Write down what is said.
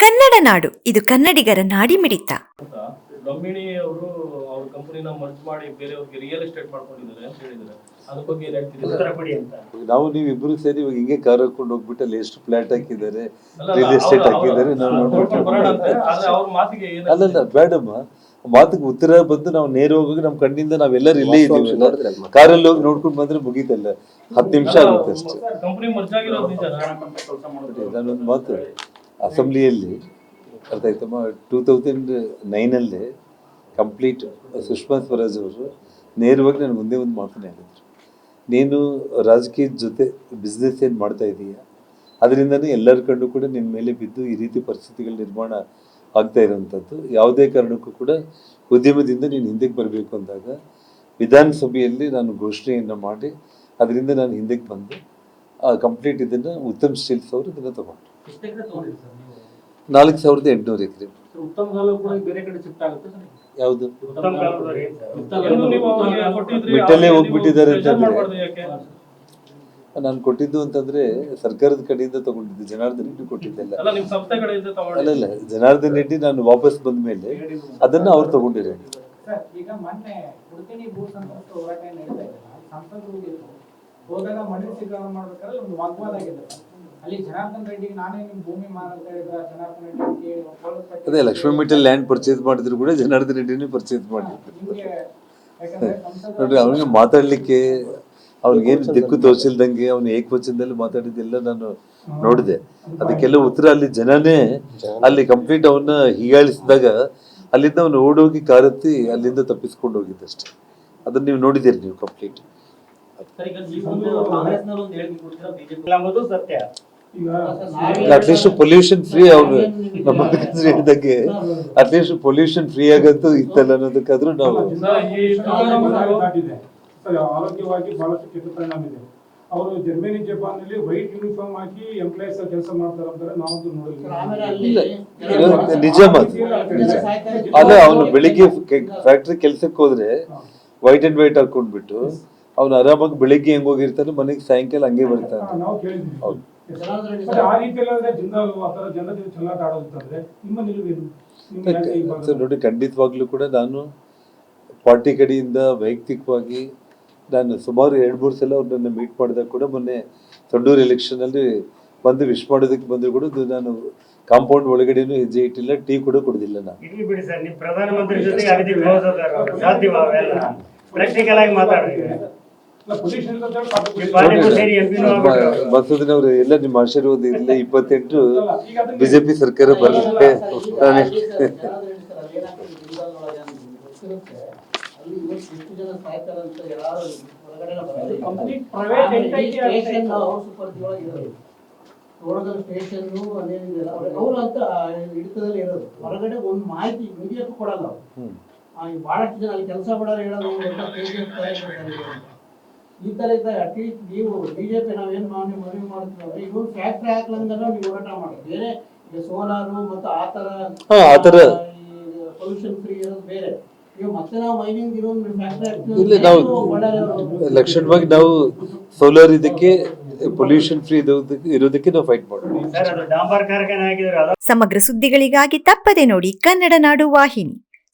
ಕನ್ನಡ ನಾಡು ಇದು ಕನ್ನಡಿಗರ ನಾಡಿ ಮಿಡಿತ ಅವರು ಅವ್ರ ಕಂಪನಿನ ಮರ್ಜ್ ಮಾಡಿ ಬೇರೆಯವ್ರಿಗೆ ರಿಯಲ್ ಎಸ್ಟೇಟ್ ಮಾಡ್ಕೊಂಡಿದ್ದಾರೆ ಅಂತ ಹೇಳಿದ್ದಾರೆ. ಅದ್ರ ಬಗ್ಗೆ ಏನ್ ಹೇಳ್ತೀರಿ? ಉತ್ತರ ಕೊಡಿ ಅಂತ. ನಾವು ನೀವು ಇಬ್ರು ಸೇರಿ ಇವಾಗ ಹಿಂಗೆ ಕಾರ್ ಹಾಕೊಂಡು ಹೋಗ್ಬಿಟ್ಟು ಅಲ್ಲಿ ಎಷ್ಟು ಫ್ಲಾಟ್ ಹಾಕಿದ್ದಾರೆ ಅಲ್ಲ, ರಿಯಲ್ ಎಸ್ಟೇಟ್ ಅವ್ರು- ಹಾಕಿದ್ದಾರೆ ನಾವು ಅವ್ರು ನೋಡ್ಬಿಟ್ಟು ನೋಡ್ಕೊಂಡು ಬರೋಣ ಅಂತೆ, ಆದ್ರೆ ಅವ್ರ ಮಾತಿಗೆ ಏನು ಅಲ್ಲಲ್ಲ ಬೇಡಮ್ಮ ಮಾತಿಗೆ ಉತ್ತರ ಬಂದು ನಾವು ನೇರವಾಗಿ ನಮ್ಮ ಕಣ್ಣಿಂದ ನಾವೆಲ್ಲರೂ ಇಲ್ಲೇ ಇದ್ದೀವಿ. ಕಾರಲ್ಲಿ ಹೋಗಿ ನೋಡ್ಕೊಂಡು ಬಂದ್ರೆ ಮುಗೀತಲ್ಲ. ಹತ್ತು ನಿಮಿಷ ಆಗುತ್ತೆ ಅಷ್ಟೇ. ಕಂಪನಿ ಮರ್ಜ್ ಆಗಿರೋದು ಮಾತು ಅಸೆಂಬ್ಲಿಯಲ್ಲಿ, ಅರ್ಥ ಆಯ್ತಮ್ಮ ಟೂ ತೌಸಂಡ್ ನೈನಲ್ಲೇ ಕಂಪ್ಲೀಟ್ ಸುಷ್ಮಾ ಸ್ವರಾಜ್ ಅವರು ನೇರವಾಗಿ ನಾನು ಮುಂದೆ ಒಂದು ಮಾತನ್ನ ಹೇಳಿದ್ರು. ನೀನು ರಾಜಕೀಯದ ಜೊತೆ ಬಿಸ್ನೆಸ್ ಏನು ಮಾಡ್ತಾ ಇದೀಯ? ಅದರಿಂದನೇ ಎಲ್ಲರ ಕಂಡು ಕೂಡ ನಿನ್ನ ಮೇಲೆ ಬಿದ್ದು ಈ ರೀತಿ ಪರಿಸ್ಥಿತಿಗಳು ನಿರ್ಮಾಣ ಆಗ್ತಾ ಇರೋವಂಥದ್ದು. ಯಾವುದೇ ಕಾರಣಕ್ಕೂ ಕೂಡ ಉದ್ಯಮದಿಂದ ನೀನು ಹಿಂದಕ್ಕೆ ಬರಬೇಕು ಅಂದಾಗ ವಿಧಾನಸಭೆಯಲ್ಲಿ ನಾನು ಘೋಷಣೆಯನ್ನು ಮಾಡಿ, ಅದರಿಂದ ನಾನು ಹಿಂದಕ್ಕೆ ಬಂದು ಕಂಪ್ಲೀಟ್ ಇದನ್ನು ಉತ್ತಮ್ ಸ್ಟೀಲ್ಸ್ ಅವರು ಇದನ್ನು ತಗೊಂಡ್ರು ನಾಲ್ಕು ಸಾವಿರದ ಎಂಟುನೂರು ಎಕರೆ. ಉತ್ತಮ ಕಾಲ ಬೇರೆ ಕಡೆ ಶಿಫ್ಟ್ ಆಗುತ್ತೆ ಸರ್ ಯಾವುದು? ಬಿಟ್ಟಲ್ಲೇ ಹೋಗ್ಬಿಟ್ಟಿದ್ದಾರೆ ಅಂತಂದ್ರೆ- ಯಾಕೆ? ನಾನು ಕೊಟ್ಟಿದ್ದು ಅಂತಂದ್ರೆ ಸರ್ಕಾರದ ಕಡೆಯಿಂದ ತಗೊಂಡಿದ್ದು ಜನಾರ್ದನ್ ರೆಡ್ಡಿ ಕೊಟ್ಟಿದ್ದೆಲ್ಲ. ಅಲ್ಲ ಇಲ್ಲ ಜನಾರ್ದನ್ ರೆಡ್ಡಿ ನಾನು ವಾಪಸ್ ಬಂದ ಮೇಲೆ ಅದನ್ನ ಅವ್ರು ತಗೊಂಡಿರೋ ಹೋದಾಗ ಅಲ್ಲಿ ಜನಾರ್ದನ್ ರೆಡ್ಡಿಗೆ ನಾನೇ ಭೂಮಿ ಹೇಳಿದ್ರ ಜನಾರ್ದನ್ ರೆಡ್ಡಿ ಕೇಳಿ ಅದೇ ಲಕ್ಷ್ಮೀ ಮಿಟಲ್ ಲ್ಯಾಂಡ್ ಪರ್ಚೇಸ್ ಮಾಡಿದ್ರು ಕೂಡ ಜನಾರ್ದನ್ ರೆಡ್ಡಿನೇ ಪರ್ಚೇಸ್ ಮಾಡಿದ್ರು. ನೋಡ್ರಿ ಅವನಿಗೆ ಮಾತಾಡ್ಲಿಕ್ಕೆ ಅವ್ನಿಗೇನು ದಿಕ್ಕು ತೋರಿಸಿಲ್ದಂಗೆ ಅವ್ನು ಏಕವಚನದಲ್ಲಿ ಮಾತಾಡಿದ್ದೆಲ್ಲ ನಾನು ನೋಡಿದೆ. ಅದಕ್ಕೆಲ್ಲ ಉತ್ತರ ಅಲ್ಲಿ ಜನನೇ ಅಲ್ಲಿ ಕಂಪ್ಲೀಟ್ ಅವನ್ನ ಹೀಗಾಳಿಸಿದಾಗ ಅಲ್ಲಿಂದ ಅವನು ಓಡೋಗಿ ಕಾರತ್ತಿ ಅಲ್ಲಿಂದ ತಪ್ಪಿಸ್ಕೊಂಡು ಹೋಗಿದ್ದಷ್ಟೇ. ಅದನ್ನ ನೀವು ನೋಡಿದ್ದೀರಿ ನೀವು ಕಂಪ್ಲೀಟ್ ಎಂಬುದು ಸತ್ಯ. ಅಟ್ಲೀಸ್ಟ್ ಪೊಲ್ಯೂಷನ್ ಫ್ರೀ ಅವ್ರು ನಮ್ಮ ಹೇಳಿದಂಗೆ ಅಟ್ಲೀಸ್ಟ್ ಪೊಲ್ಯೂಷನ್ ಫ್ರೀ ಆಗಂತೂ ಇತ್ತಲ್ಲ ಅನ್ನೋದಕ್ಕಾದ್ರೂ ನಾವು ಆರೋಗ್ಯವಾಗಿ ಬಹಳಷ್ಟು ಕೆಟ್ಟ ಪರಿಣಾಮ ಇದೆ. ಅವರು ಜರ್ಮನಿ ಜಪಾನ್ನಲ್ಲಿ ವೈಟ್ ಯೂನಿಫಾರ್ಮ್ ಹಾಕಿ ಎಂಪ್ಲಾಯೀಸ್ ಕೆಲಸ ಮಾಡ್ತಾರೆ ಅಂತಾರೆ ನಾವಂತೂ ನೋಡಿಲ್ಲ. ಇಲ್ಲ ನಿಜ ಮಾತು. ನಿಜ ಅಲ್ಲ ಅವನು ಬೆಳಿಗ್ಗೆ ಫ್ಯಾಕ್ಟ್ರಿ ಕೆಲ್ಸಕ್ಕೆ ಹೋದ್ರೆ ವೈಟ್ ಅಂಡ್ ವೈಟ್ ಹಾಕೊಂಡ್ಬಿಟ್ಟು ಅವ್ನು ಆರಾಮಾಗಿ ಬೆಳಿಗ್ಗೆ ಹೆಂಗ್ ಹೋಗಿರ್ತಾನೆ ಮನೆಗೆ ಸಾಯಂಕಾಲ ಹಂಗೆ ಬರ್ತಾನೆ. ಹೌದು ಜೊತೆ ಸರ್ ನೋಡಿ ಖಂಡಿತವಾಗ್ಲೂ ಕೂಡ ನಾನು ಪಾರ್ಟಿ ಕಡೆಯಿಂದ ವೈಯಕ್ತಿಕವಾಗಿ ನಾನು ಸುಮಾರು ಎರಡು ಮೂರು ಸಲ ಅವ್ರನ್ನ ಮೀಟ್ ಮಾಡಿದಾಗ ಕೂಡ ಮೊನ್ನೆ ತೊಂಡೂರು ಎಲೆಕ್ಷನಲ್ಲಿ ಬಂದು ವಿಶ್ ಮಾಡೋದಕ್ಕೆ ಬಂದ್ರು ಕೂಡ ಇದು ನಾನು ಕಾಂಪೌಂಡ್ ಒಳಗಡೆನೂ ಹೆಜ್ಜೆ ಇಟ್ಟಿಲ್ಲ ಟೀ ಕೂಡ ಕುಡಿದಿಲ್ಲ ನಾನು. ಇರ್ಲಿ ಬಿಡಿ ಸರ್ ನೀವು ಪ್ರಧಾನಮಂತ್ರಿ ಜೊತೆಗೆ ಮಸೂದಿನ ಅವರು ಎಲ್ಲ ನಿಮ್ಮ ಆಶೀರ್ವಾದ ಇಲ್ಲ ಇಪ್ಪತ್ತೆಂಟು ಬಿಜೆಪಿ ಸರ್ಕಾರ ಬರುತ್ತೆ. ಸ್ಟೇಷನ್. ಅವ್ರ ಅಂತ ಹಿಡಿತದಲ್ಲಿ ಇರೋದು. ಹೊರಗಡೆ ಒಂದು ಮಾಹಿತಿ ಮೀಡಿಯಾಕ್ಕೂ ಕೊಡಲ್ಲ ಬಹಳಷ್ಟು ಜನ ಅಲ್ಲಿ ಕೆಲಸ ಮಾಡೋರು ಹೇಳೋದು ಈ ತರ ಇದ್ದಾಗ ಅಟ್ಲೀಸ್ಟ್ ನೀವು ಬಿಜೆಪಿ ನಾವೇನ್ ಮಾಡಿ ಮನವಿ ಮಾಡ್ತೀವಿ ಈಗ ಫ್ಯಾಕ್ಟ್ರಿ ಹಾಕ್ಲಂದ್ರೆ ನೀವು ಹೋರಾಟ ಮಾಡಿ ಬೇರೆ ಈಗ ಸೋಲಾರು ಮತ್ತು ಆ ತರ. ಪೊಲ್ಯೂಷನ್ ಫ್ರೀ ಇರೋದು ಬೇರೆ. ಈಗ ಮತ್ತೆ ನಾವು ಮೈನಿಂಗ್ ಇರೋ ಫ್ಯಾಕ್ಟ್ರಿ ಇಲ್ಲ ನಾವು ಲಕ್ಷಣವಾಗಿ ನಾವು ಸೋಲಾರ್ ಇದಕ್ಕೆ ಪೊಲ್ಯೂಷನ್ ಫ್ರೀ ಇರೋದಕ್ಕೆ ಇರೋದಕ್ಕೆ ನಾವು ಫೈಟ್ ಮಾಡೋಣ ಸಮಗ್ರ ಸುದ್ದಿಗಳಿಗಾಗಿ ತಪ್ಪದೆ ನೋಡಿ ಕನ್ನಡ ನಾಡು ವಾಹಿನಿ.